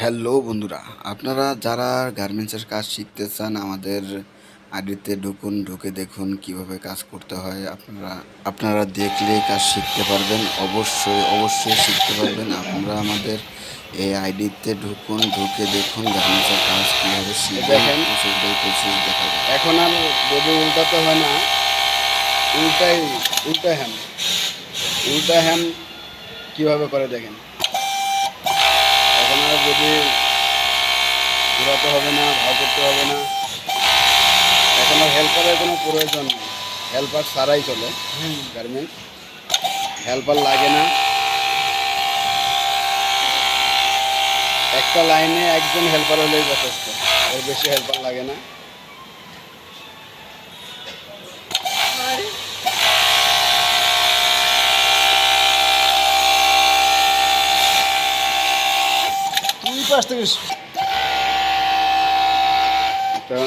Hello বন্ধুরা। আপনারা যারা গার্মেন্টসের কাজ শিখতে চান আমাদের আইডিতে ঢুকুন ঢুকে দেখুন কীভাবে কাজ করতে হয়। আপনারা আপনারা দেখলে কাজ শিখতে পারবেন অবশ্যই অবশ্যই শিখতে পারবেন। আপনারা আমাদের এই আইডিতে ঢুকুন ঢুকে দেখুন গার্মেন্টসের কাজ কীভাবে শিখবেন এখন আর বডি উল্টাতে হয় না উল্টাই উল্টা হ্যাম উল্টা হ্যাম কীভাবে করে দেখেন? এখন যদি ঘুরাতে হবে না ভাও করতে হবে না এখন আর হেল্পারের কোনো প্রয়োজন নেই। হেল্পার সারাই চলে গার্মেন্টস হেল্পার লাগে না। একটা লাইনে একজন হেল্পার হলেই যথেষ্ট। এর বেশি হেল্পার লাগে না। দুই পাশ থেকে তো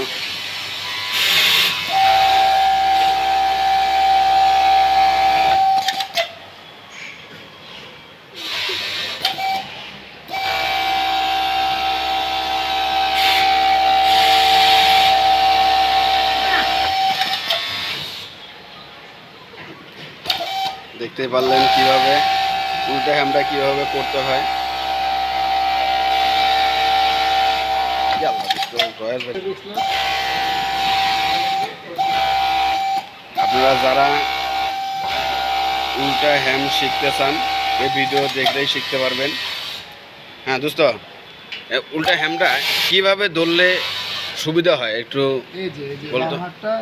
দেখতে পারলেন কীভাবে উল্টা হ্যামটা কীভাবে করতে হয়। আপনারা যারা উল্টা হ্যাম শিখতে চান এই ভিডিও দেখলেই শিখতে পারবেন হ্যাঁ দোস্ত উল্টা হ্যামটা কীভাবে ধরলে সুবিধা হয় একটু বলতো।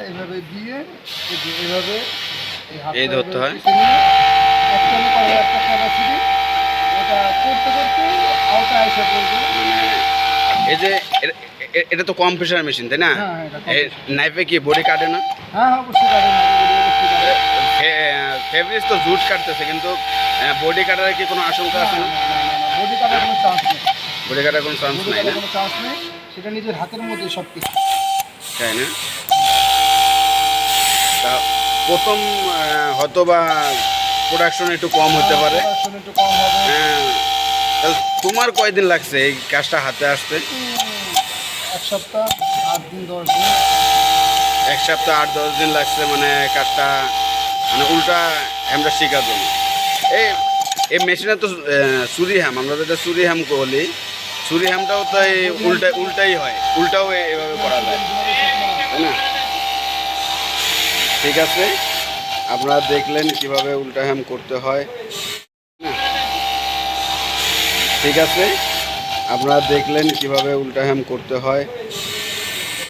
এভাবে দিয়ে এই এভাবে এই ধরতে হয়? পিছনে নিয়ে actually করার একটা করতে করতে আওতা এসে পড়বে এই যে এটা তো কম প্রেশার মেশিন তাই না? হ্যাঁ, এটা কম এই নাইফে কি বডি কাটে না? হ্যাঁ হ্যাঁ। ফেব্রিজ তো জুট কাটতেছে কিন্তু বডি কাটার কি কোনো আশঙ্কা আছে না? বডি কাটার কোনো চান্স নেই। বডি কাটার কোনো চান্স নাই না? চান্স নেই। সেটা নিজের হাতের মধ্যে সব কিছু তাই না? তা প্রথম হয়তো বা প্রোডাকশন একটু কম হতে পারে। একটু কম হবে। হ্যাঁ। তোমার কয়দিন লাগছে এই কাজটা হাতে আসতে? এক সপ্তাহ আট দিন দশ দিন। এক সপ্তাহ আট দশ দিন লাগছে মানে কাজটা মানে উল্টা হ্যামটা শেখার জন্য। এই এই মেশিনে তো চুরি হ্যাম আমরা যেটা চুরি হ্যাম বলি। চুরি হ্যামটাও তো এই উল্টা উল্টাই হয় উল্টাও এভাবে করা যায়। তাই না? ঠিক আছে। আপনারা দেখলেন কীভাবে উল্টা হ্যাম করতে হয়? ঠিক আছে? আপনারা দেখলেন কীভাবে উল্টা হ্যাম করতে হয়।